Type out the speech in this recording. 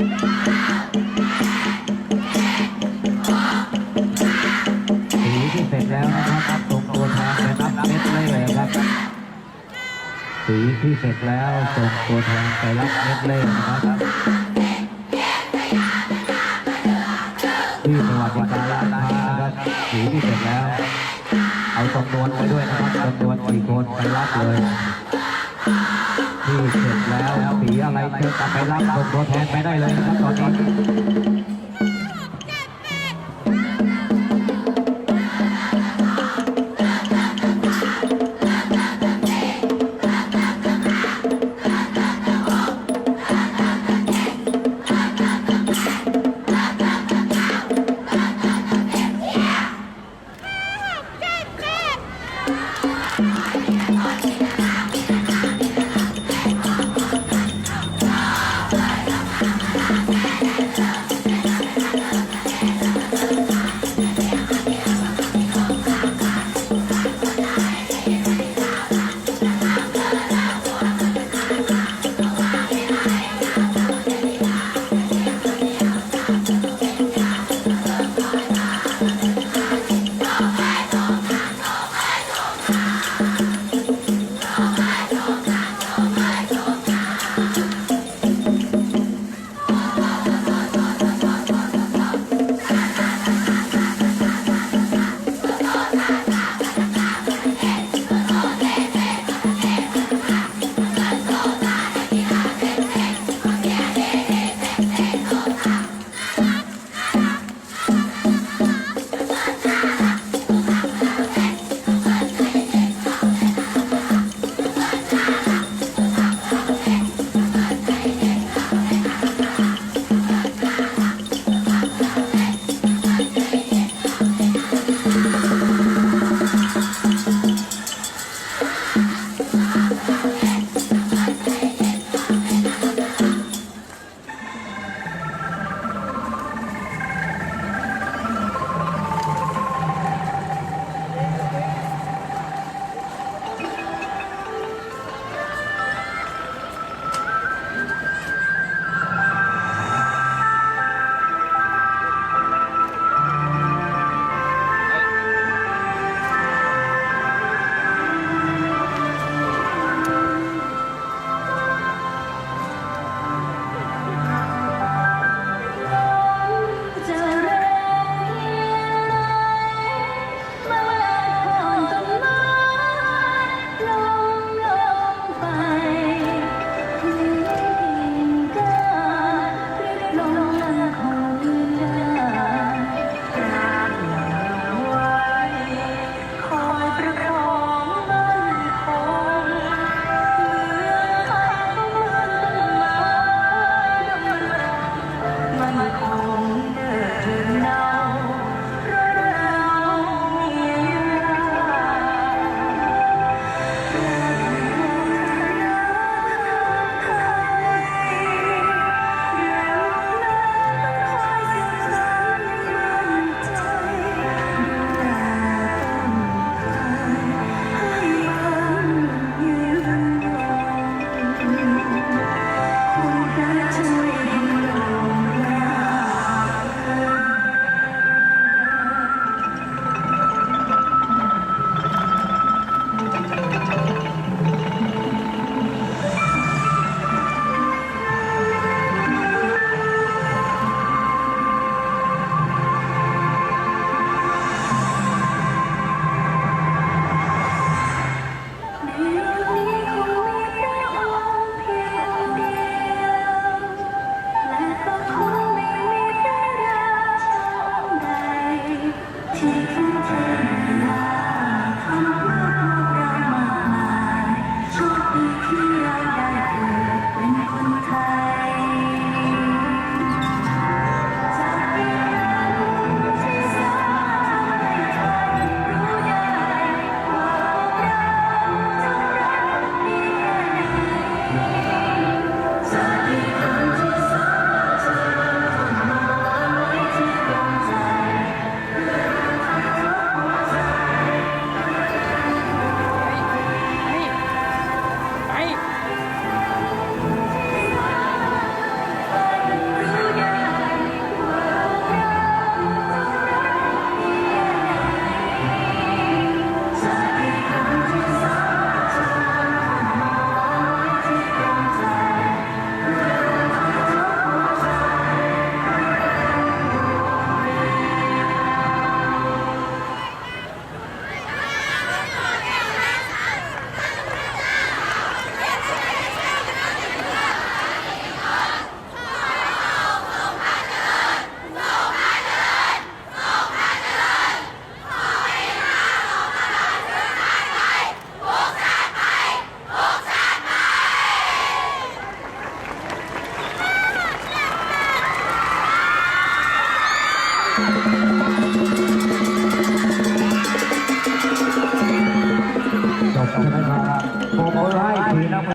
สีที่เสร็จแล้วนะครับตรงตัวแทไปรับเม็ดเล่ครับ สีที่เสร็จแล้วส่งตัวแทนไปรับเม็ดเล่นะครับที่สวัสดิการร้านค้านะครับสีที่เสร็จแล้ว เอาจำนวนไว้ด้วยนะครับจำนวนกี่คนไปรับเลย ที่เสร็จแล้วผีอะไรเชิญกลับไปรับส่งตัวแทนไปได้เลยนะครับตอนนี้